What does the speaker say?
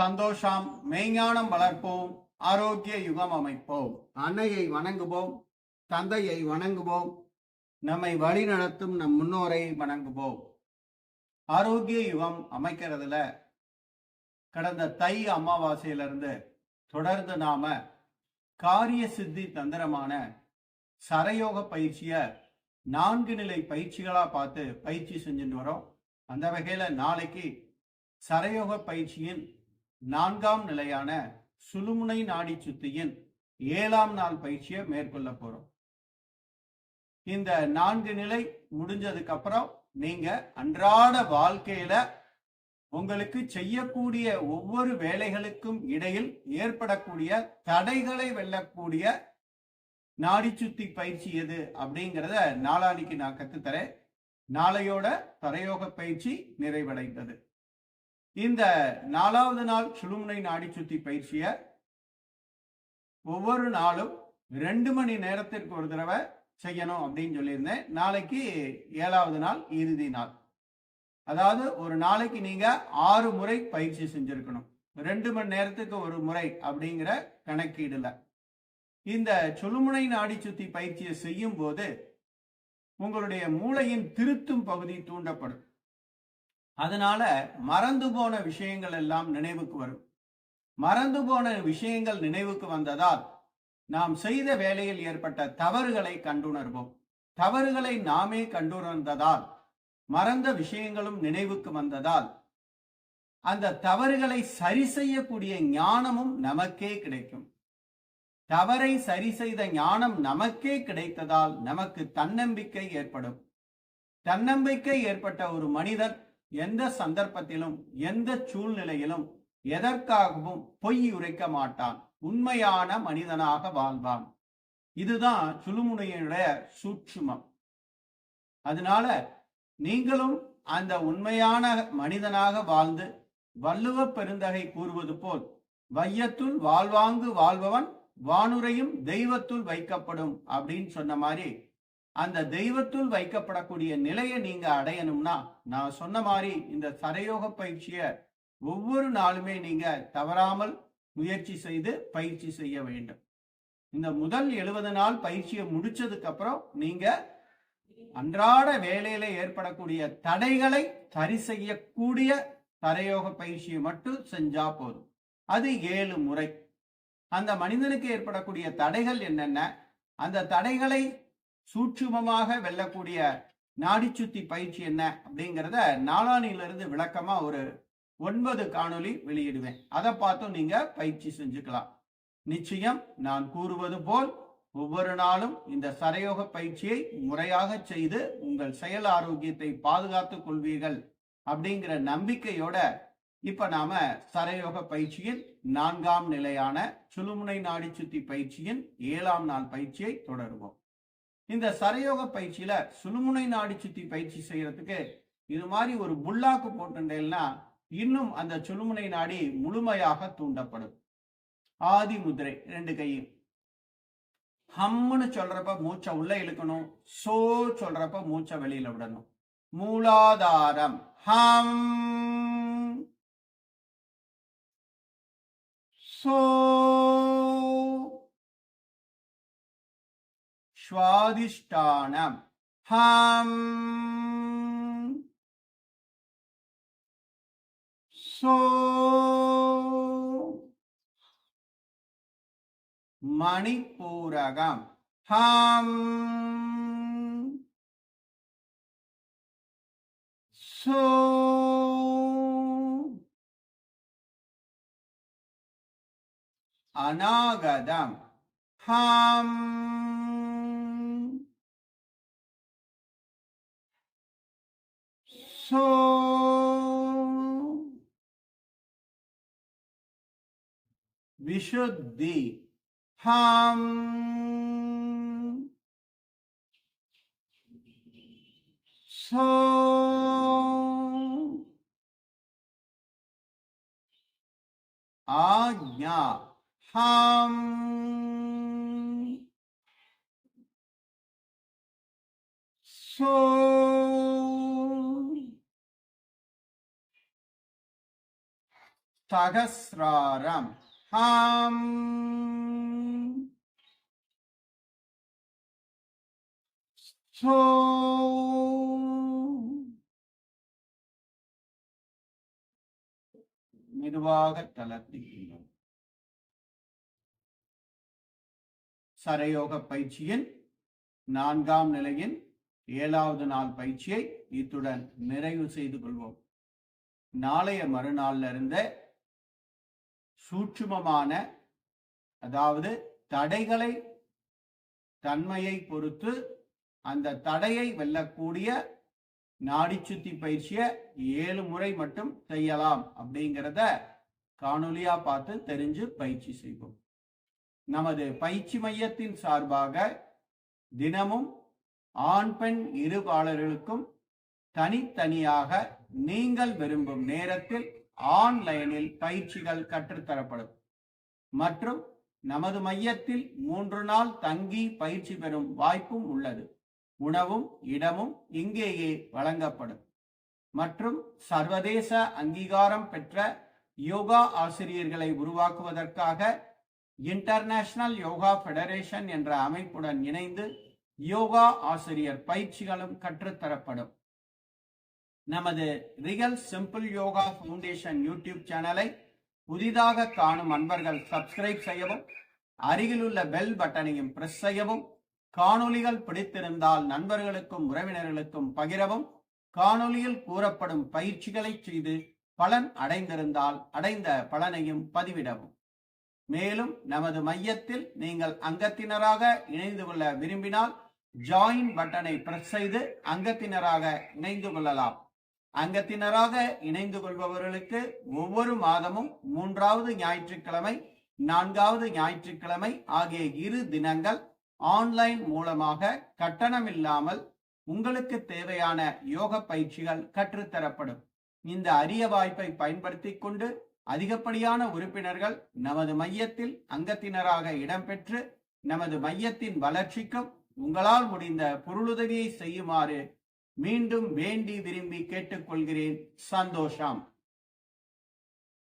சந்தோஷம் மெய்ஞானம் வளர்ப்போம் ஆரோக்கிய யுகம் அமைப்போம். அன்னையை வணங்குவோம் தந்தையை வணங்குவோம் நம்மை வழிநடத்தும் நம் முன்னோரை வணங்குவோம். ஆரோக்கிய யுகம் அமைக்கிறதுல கடந்த தை அமாவாசையிலிருந்து தொடர்ந்து நாம காரிய சித்தி தந்திரமான சரயோக பயிற்சிய நான்கு நிலை பயிற்சிகளா பார்த்து பயிற்சி செஞ்சுட்டு வரோம். அந்த வகையில நாளைக்கு சரயோக பயிற்சியின் நான்காம் நிலையான சுழுமுனை நாடி சுத்தியின் ஏழாம் நாள் பயிற்சியை மேற்கொள்ள போறோம். இந்த நான்கு நிலை முடிஞ்சதுக்கு அப்புறம் நீங்க அன்றாட வாழ்க்கையில உங்களுக்கு செய்யக்கூடிய ஒவ்வொரு வேலைகளுக்கும் இடையில் ஏற்படக்கூடிய தடைகளை வெல்லக்கூடிய நாடி சுத்தி பயிற்சி எது அப்படிங்கிறத நாளானிக்கு நான் கத்துத்தரேன். நாளையோட தரையோக பயிற்சி நிறைவடைந்தது. இந்த நாலாவது நாள் சுழுமுனை நாடி சுத்தி பயிற்சிய ஒவ்வொரு நாளும் ரெண்டு மணி நேரத்திற்கு ஒரு தடவை செய்யணும் அப்படின்னு சொல்லியிருந்தேன். நாளைக்கு ஏழாவது நாள் இறுதி நாள். அதாவது ஒரு நாளைக்கு நீங்க ஆறு முறை பயிற்சி செஞ்சிருக்கணும். ரெண்டு மணி நேரத்துக்கு ஒரு முறை அப்படிங்கிற கணக்கீடுல. இந்த சுழுமுனை நாடி சுத்தி பயிற்சியை செய்யும் போது உங்களுடைய மூளையின் திருத்தும் பகுதி தூண்டப்படும். அதனால மறந்து போன விஷயங்கள் எல்லாம் நினைவுக்கு வரும். மறந்து போன விஷயங்கள் நினைவுக்கு வந்ததால் நாம் செய்த வேலையில் ஏற்பட்ட தவறுகளை கண்டுணர்வோம். தவறுகளை நாமே கண்டுணர்ந்ததால் மறந்த விஷயங்களும் நினைவுக்கு வந்ததால் அந்த தவறுகளை சரி செய்யக்கூடிய ஞானமும் நமக்கே கிடைக்கும். தவறை சரி செய்த ஞானம் நமக்கே கிடைத்ததால் நமக்கு தன்னம்பிக்கை ஏற்படும். தன்னம்பிக்கை ஏற்பட்ட ஒரு மனிதன் எந்த சந்தர்ப்பத்திலும் எந்த சூழ்நிலையிலும் எதற்காகவும் பொய் உரைக்க மாட்டான். உண்மையான மனிதனாக வாழ்வான். இதுதான் சுழுமுனையுடைய சூட்சுமம். அதனால நீங்களும் அந்த உண்மையான மனிதனாக வாழ்ந்து வள்ளுவ பெருந்தகை கூறுவது போல் வையத்துள் வாழ்வாங்கு வாழ்பவன் வானுரையும் தெய்வத்துள் வைக்கப்படும் அப்படின்னு சொன்ன மாதிரி அந்த தெய்வத்துள் வைக்கப்படக்கூடிய நிலையை நீங்க அடையணும்னா நான் சொன்ன மாதிரி இந்த சரயோக பயிற்சிய ஒவ்வொரு நாளுமே நீங்க தவறாமல் முயற்சி செய்து பயிற்சி செய்ய வேண்டும். இந்த முதல் எழுபது நாள் பயிற்சியை முடிச்சதுக்கு அப்புறம் நீங்க அன்றாட வேலையில ஏற்படக்கூடிய தடைகளை சரி செய்யக்கூடிய தரையோக பயிற்சியை மட்டும் செஞ்சா போதும். அது ஏழு முறை. அந்த மனிதனுக்கு ஏற்படக்கூடிய தடைகள் என்னென்ன? அந்த தடைகளை சூட்சுமமாக வெல்லக்கூடிய நாடிச்சுத்தி பயிற்சி என்ன அப்படிங்கிறத நாளானிலிருந்து விளக்கமா ஒரு ஒன்பது காணொளி வெளியிடுவேன். அதை பார்த்தும் நீங்க பயிற்சி செஞ்சுக்கலாம். நிச்சயம் நான் கூறுவது போல் ஒவ்வொரு நாளும் இந்த சரயோக பயிற்சியை முறையாக செய்து உங்கள் செயல் ஆரோக்கியத்தை பாதுகாத்துக் கொள்வீர்கள் அப்படிங்கிற நம்பிக்கையோட இப்ப நாம சரயோக பயிற்சியின் நான்காம் நிலையான சுழுமுனை நாடி சுத்தி பயிற்சியின் ஏழாம் நாள் பயிற்சியை தொடருவோம். இந்த சரயோக பயிற்சியில சுழுமுனை நாடி சுத்தி பயிற்சி செய்யறதுக்கு இது மாதிரி ஒரு புல்லாக்கு போட்டுட்டேன்னா இன்னும் அந்த சுழுமுனை நாடி முழுமையாக தூண்டப்படும். ஆதி முதிரை ரெண்டு கையும். ஹம்னு சொல்றப்ப மூச்சை உள்ள இழுக்கணும் சோ சொல்றப்ப மூச்சை வெளியில விடணும். மூலாதாரம் ஹம். சோ स्वाधिष्ठानम् हाम्। सो मणिपूरकम्। हाम्। सो अनागदम् हाम्। विशुद्धि हम सो आज्ञा हम सो சகசிராரம். ஹாம். சோ. மெதுவாக தளர்த்துகின்றோம். சரயோக பயிற்சியின் நான்காம் நிலையின் ஏழாவது நாள் பயிற்சியை இத்துடன் நிறைவு செய்து கொள்வோம். நாளைய மறுநாள்ல இருந்த சூட்சுமமான அதாவது தடைகளை தன்மையை பொறுத்து அந்த தடையை வெல்லக்கூடிய நாடி சுத்தி பயிற்சியை ஏழு முறை மட்டும் செய்யலாம் அப்படிங்கிறத காணொலியா பார்த்து தெரிஞ்சு பயிற்சி செய்வோம். நமது பயிற்சி மையத்தின் சார்பாக தினமும் ஆண் பெண் இருபாளர்களுக்கும் தனித்தனியாக நீங்கள் விரும்பும் நேரத்தில் ஆன்லைனில் பயிற்சிகள் கற்றுத்தரப்படும். மற்றும் நமது மையத்தில் மூன்று நாள் தங்கி பயிற்சி பெறும் வாய்ப்பும் உள்ளது. உணவும் இடமும் இங்கேயே வழங்கப்படும். மற்றும் சர்வதேச அங்கீகாரம் பெற்ற யோகா ஆசிரியர்களை உருவாக்குவதற்காக இன்டர்நேஷனல் யோகா ஃபெடரேஷன் என்ற அமைப்புடன் இணைந்து யோகா ஆசிரியர் பயிற்சிகளும் கற்றுத்தரப்படும். நமது real simple yoga foundation YouTube சேனலை புதிதாக காணும் அன்பர்கள் சப்ஸ்கிரைப் செய்யவும் அருகிலுள்ள பெல் பட்டனையும் பிரஸ் செய்யவும் காணொளிகள் பிடித்திருந்தால் நண்பர்களுக்கும் உறவினர்களுக்கும் பகிரவும் காணொளியில் கூறப்படும் பயிற்சிகளை செய்து பலன் அடைந்திருந்தால் அடைந்த பலனையும் பதிவிடவும். மேலும் நமது மையத்தில் நீங்கள் அங்கத்தினராக இணைந்து கொள்ள விரும்பினால் ஜாயின் பட்டனை பிரஸ் செய்து அங்கத்தினராக இணைந்து கொள்ளலாம். அங்கத்தினராக இணைந்து கொள்பவர்களுக்கு ஒவ்வொரு மாதமும் மூன்றாவது ஞாயிற்றுக்கிழமை நான்காவது ஞாயிற்றுக்கிழமை ஆகிய இரு தினங்கள் ஆன்லைன் மூலமாக கட்டணமில்லாமல் உங்களுக்கு தேவையான யோக பயிற்சிகள் கற்றுத்தரப்படும். இந்த அரிய வாய்ப்பை பயன்படுத்தி கொண்டு அதிகப்படியான உறுப்பினர்கள் நமது மையத்தில் அங்கத்தினராக இடம்பெற்று நமது மையத்தின் வளர்ச்சிக்கும் உங்களால் முடிந்த பொருளுதவியை செய்யுமாறு மீண்டும் வேண்டி விரும்பி கேட்டுக்கொள்கிறேன். சந்தோஷம்.